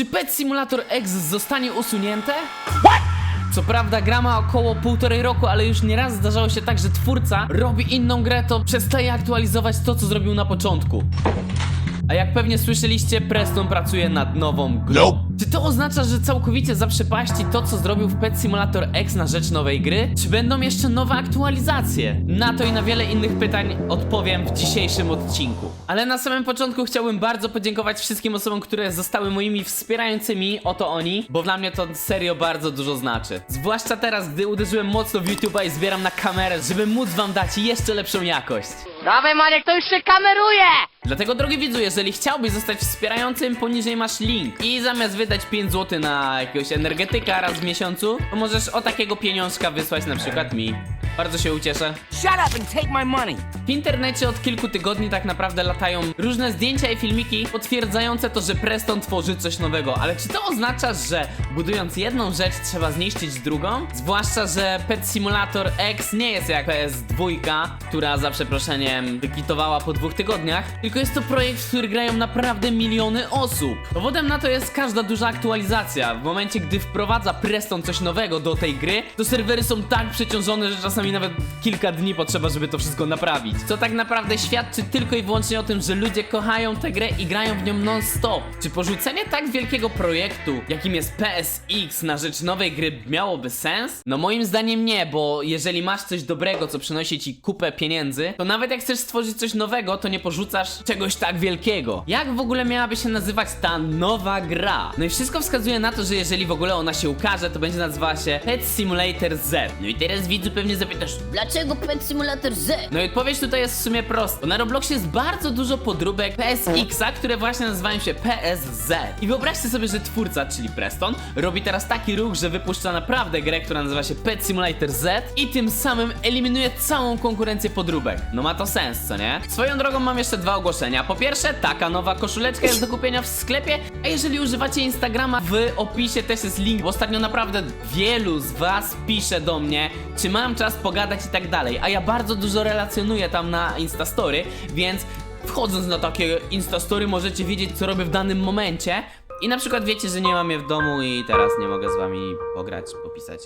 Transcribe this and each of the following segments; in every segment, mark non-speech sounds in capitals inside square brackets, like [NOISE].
Czy Pet Simulator X zostanie usunięte? Co prawda gra ma około półtorej roku, ale już nieraz zdarzało się tak, że twórca robi inną grę, to przestaje aktualizować to, co zrobił na początku. A jak pewnie słyszeliście, Preston pracuje nad nową grą. Czy to oznacza, że całkowicie zaprzepaści to, co zrobił w Pet Simulator X na rzecz nowej gry? Czy będą jeszcze nowe aktualizacje? Na to i na wiele innych pytań odpowiem w dzisiejszym odcinku. Ale na samym początku chciałbym bardzo podziękować wszystkim osobom, które zostały moimi wspierającymi, oto oni, bo dla mnie to serio bardzo dużo znaczy. Zwłaszcza teraz, gdy uderzyłem mocno w YouTube'a i zbieram na kamerę, żeby móc wam dać jeszcze lepszą jakość. Dawaj Maniek, to już się kameruje! Dlatego drogi widzu, jeżeli chciałbyś zostać wspierającym, poniżej masz link. I zamiast wydać 5 zł na jakiegoś energetyka raz w miesiącu, to możesz o takiego pieniążka wysłać na przykład mi. Bardzo się ucieszę. Shut up and take my money! W internecie od kilku tygodni tak naprawdę latają różne zdjęcia i filmiki potwierdzające to, że Preston tworzy coś nowego. Ale czy to oznacza, że budując jedną rzecz trzeba zniszczyć drugą? Zwłaszcza, że Pet Simulator X nie jest jak PS2, która za przeproszeniem wykitowała po dwóch tygodniach, tylko jest to projekt, w który grają naprawdę miliony osób. Powodem na to jest każda duża aktualizacja. W momencie, gdy wprowadza Preston coś nowego do tej gry, to serwery są tak przeciążone, że czasami nawet kilka dni potrzeba, żeby to wszystko naprawić. Co tak naprawdę świadczy tylko i wyłącznie o tym, że ludzie kochają tę grę i grają w nią non-stop. Czy porzucenie tak wielkiego projektu, jakim jest PSX na rzecz nowej gry miałoby sens? No moim zdaniem nie, bo jeżeli masz coś dobrego, co przynosi ci kupę pieniędzy, to nawet jak chcesz stworzyć coś nowego, to nie porzucasz czegoś tak wielkiego. Jak w ogóle miałaby się nazywać ta nowa gra? No i wszystko wskazuje na to, że jeżeli w ogóle ona się ukaże, to będzie nazywała się Pet Simulator Z. No i teraz widzu pewnie zapytasz, Dlaczego Pet Simulator Z? no i odpowiedź tutaj jest w sumie prosta. Na Robloxie jest bardzo dużo podróbek PSX-a, które właśnie nazywają się PSZ. I wyobraźcie sobie, że twórca, czyli Preston, robi teraz taki ruch, że wypuszcza naprawdę grę, która nazywa się Pet Simulator Z i tym samym eliminuje całą konkurencję podróbek. No ma to sens, co nie? Swoją drogą mam jeszcze dwa ogłoszenia. Po pierwsze, taka nowa koszuleczka jest do kupienia w sklepie, a jeżeli używacie Instagrama, w opisie też jest link, bo ostatnio naprawdę wielu z was pisze do mnie, czy mam czas pogadać i tak dalej, a ja bardzo dużo relacjonuję tam na Instastory, więc wchodząc na takie Instastory możecie wiedzieć, co robię w danym momencie i na przykład wiecie, że nie mam je w domu i teraz nie mogę z wami pograć, popisać.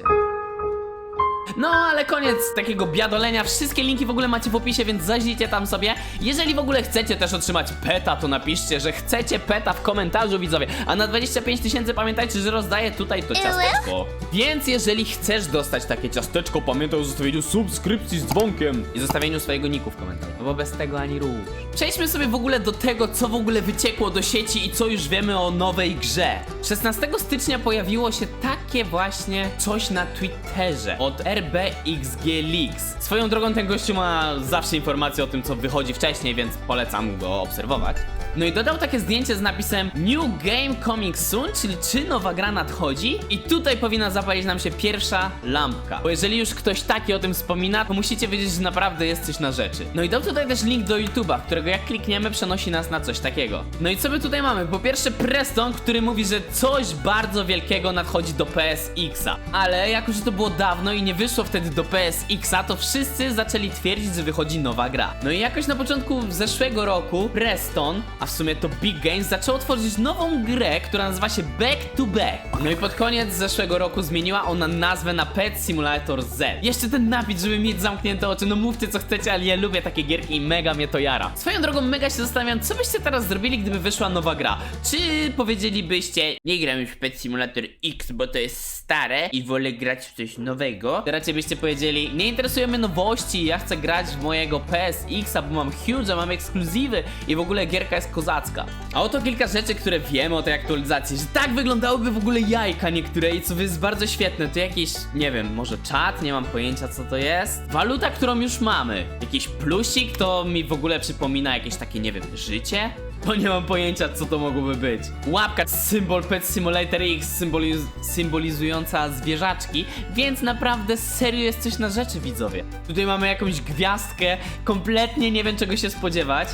No, ale koniec takiego biadolenia. Wszystkie linki w ogóle macie w opisie, więc zajrzyjcie tam sobie. Jeżeli w ogóle chcecie też otrzymać peta, to napiszcie, że chcecie peta w komentarzu, widzowie. A na 25 tysięcy pamiętajcie, że rozdaję tutaj to ciasteczko. Więc jeżeli chcesz dostać takie ciasteczko, pamiętaj o zostawieniu subskrypcji z dzwonkiem i zostawieniu swojego niku w komentarzu. No bo bez tego ani rusz. Przejdźmy sobie w ogóle do tego, co w ogóle wyciekło do sieci i co już wiemy o nowej grze. 16 stycznia pojawiło się takie właśnie coś na Twitterze od RBXG Leaks. Swoją drogą ten gościu ma zawsze informacje o tym, co wychodzi wcześniej, więc polecam go obserwować. No i dodał takie zdjęcie z napisem New Game Coming Soon, czyli czy nowa gra nadchodzi? I tutaj powinna zapalić nam się pierwsza lampka. Bo jeżeli już ktoś taki o tym wspomina, to musicie wiedzieć, że naprawdę jest coś na rzeczy. No i dał tutaj też link do YouTube'a, którego jak klikniemy przenosi nas na coś takiego. No i co my tutaj mamy? Po pierwsze Preston, który mówi, że coś bardzo wielkiego nadchodzi do PSX-a. Ale jako, że to było dawno i nie wyszło wtedy do PSX-a, to wszyscy zaczęli twierdzić, że wychodzi nowa gra. No i jakoś na początku zeszłego roku Preston, a w sumie to Big Games, zaczęło tworzyć nową grę, która nazywa się Back to Back. No i pod koniec zeszłego roku zmieniła ona nazwę na Pet Simulator Z. Jeszcze ten napis, żeby mieć zamknięte oczy, no mówcie co chcecie, ale ja lubię takie gierki i mega mnie to jara. Swoją drogą mega się zastanawiam, co byście teraz zrobili, gdyby wyszła nowa gra. Czy powiedzielibyście, nie gram już w Pet Simulator X, bo to jest stare i wolę grać w coś nowego? Raczej byście powiedzieli, nie interesują mnie nowości, ja chcę grać w mojego PSX, bo mam huge, mam ekskluzywy i w ogóle gierka jest kozacka. A oto kilka rzeczy, które wiemy o tej aktualizacji, że tak wyglądałyby w ogóle jajka niektóre i co jest bardzo świetne, to jakiś, nie wiem, może czat, nie mam pojęcia co to jest. Waluta, którą już mamy. Jakiś plusik, to mi w ogóle przypomina jakieś takie, nie wiem, życie? Bo nie mam pojęcia, co to mogłoby być. Łapka, symbol Pet Simulator X, symboliz symbolizująca zwierzaczki, więc naprawdę serio jest coś na rzeczy, widzowie. Tutaj mamy jakąś gwiazdkę, kompletnie nie wiem czego się spodziewać.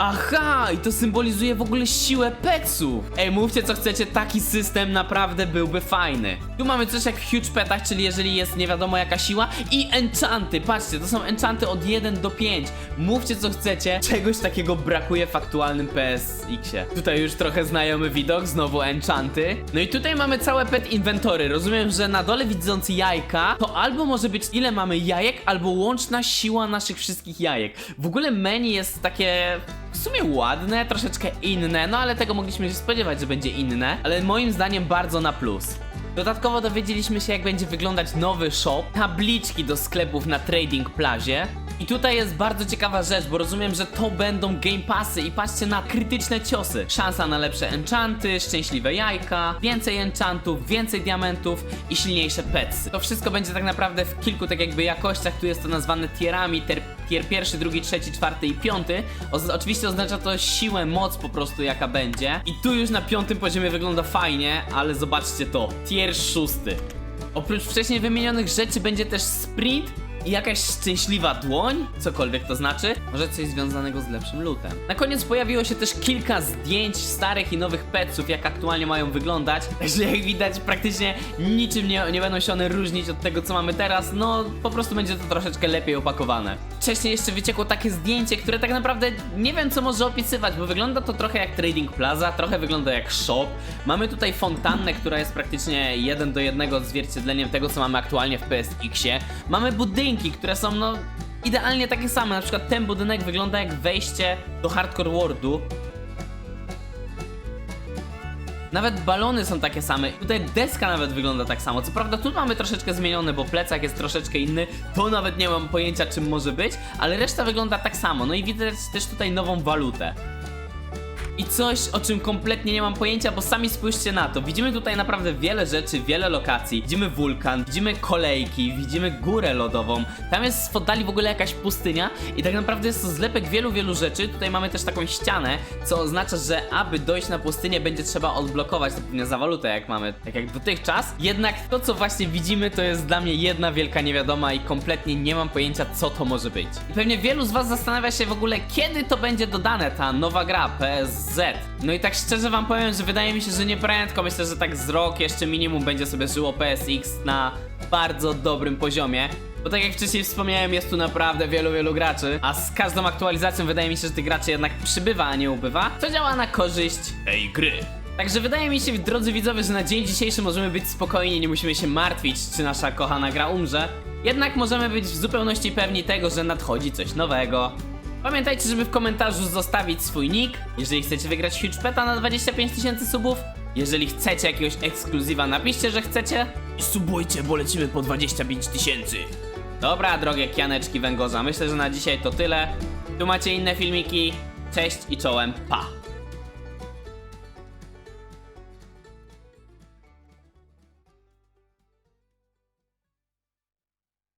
Aha, i to symbolizuje w ogóle siłę peców. Ej, mówcie co chcecie, taki system naprawdę byłby fajny. Tu mamy coś jak w Huge Petach, czyli jeżeli jest nie wiadomo jaka siła i enchanty, patrzcie, to są enchanty od 1 do 5. Mówcie co chcecie, czegoś takiego brakuje w aktualnym PSX-ie. Tutaj już trochę znajomy widok, znowu enchanty. No i tutaj mamy całe pet inventory. Rozumiem, że na dole widząc jajka, to albo może być ile mamy jajek, albo łączna siła naszych wszystkich jajek. W ogóle menu jest takie w sumie ładne, troszeczkę inne, no ale tego mogliśmy się spodziewać, że będzie inne, ale moim zdaniem bardzo na plus. Dodatkowo dowiedzieliśmy się, jak będzie wyglądać nowy shop, tabliczki do sklepów na Trading Plazie. I tutaj jest bardzo ciekawa rzecz, bo rozumiem, że to będą game passy i patrzcie na krytyczne ciosy. Szansa na lepsze enchanty, szczęśliwe jajka, więcej enchantów, więcej diamentów i silniejsze petsy. To wszystko będzie tak naprawdę w kilku tak jakby jakościach, tu jest to nazwane tierami, ter, tier pierwszy, drugi, trzeci, czwarty i piąty. O, oczywiście oznacza to siłę, moc po prostu jaka będzie. I tu już na piątym poziomie wygląda fajnie, ale zobaczcie to, tier szósty. Oprócz wcześniej wymienionych rzeczy będzie też sprint i jakaś szczęśliwa dłoń, cokolwiek to znaczy, może coś związanego z lepszym lutem. Na koniec pojawiło się też kilka zdjęć starych i nowych peców, jak aktualnie mają wyglądać, [LAUGHS] także jak widać praktycznie niczym nie, nie będą się one różnić od tego co mamy teraz, no po prostu będzie to troszeczkę lepiej opakowane. Wcześniej jeszcze wyciekło takie zdjęcie, które tak naprawdę nie wiem co może opisywać, bo wygląda to trochę jak Trading Plaza, trochę wygląda jak shop. Mamy tutaj fontannę, która jest praktycznie jeden do jednego odzwierciedleniem tego co mamy aktualnie w PSX-ie. Mamy budynki, które są no idealnie takie same, na przykład ten budynek wygląda jak wejście do Hardcore Worldu, nawet balony są takie same. Tutaj deska nawet wygląda tak samo. Co prawda tu mamy troszeczkę zmienione, bo plecak jest troszeczkę inny. To nawet nie mam pojęcia czym może być, ale reszta wygląda tak samo. No i widać też tutaj nową walutę. I coś, o czym kompletnie nie mam pojęcia, bo sami spójrzcie na to. Widzimy tutaj naprawdę wiele rzeczy, wiele lokacji. Widzimy wulkan, widzimy kolejki, widzimy górę lodową. Tam jest w oddali w ogóle jakaś pustynia i tak naprawdę jest to zlepek wielu, wielu rzeczy. Tutaj mamy też taką ścianę, co oznacza, że aby dojść na pustynię będzie trzeba odblokować to pewnie za walutę, jak mamy, tak jak dotychczas. Jednak to, co właśnie widzimy, to jest dla mnie jedna wielka niewiadoma i kompletnie nie mam pojęcia, co to może być. I pewnie wielu z was zastanawia się w ogóle, kiedy to będzie dodane ta nowa gra PSZ. No i tak szczerze wam powiem, że wydaje mi się, że nie prędko. Myślę, że tak z rok jeszcze minimum będzie sobie żyło PSX na bardzo dobrym poziomie. Bo tak jak wcześniej wspomniałem, jest tu naprawdę wielu, wielu graczy, a z każdą aktualizacją wydaje mi się, że tych graczy jednak przybywa, a nie ubywa, co działa na korzyść tej gry. Także wydaje mi się, drodzy widzowie, że na dzień dzisiejszy możemy być spokojni, nie musimy się martwić, czy nasza kochana gra umrze. Jednak możemy być w zupełności pewni tego, że nadchodzi coś nowego. Pamiętajcie, żeby w komentarzu zostawić swój nick, jeżeli chcecie wygrać Huge Peta na 25 tysięcy subów. Jeżeli chcecie jakiegoś ekskluzywa, napiszcie, że chcecie. I subujcie, bo lecimy po 25 tysięcy. Dobra, drogie kianeczki węgorza, myślę, że na dzisiaj to tyle. Tu macie inne filmiki. Cześć i czołem, pa!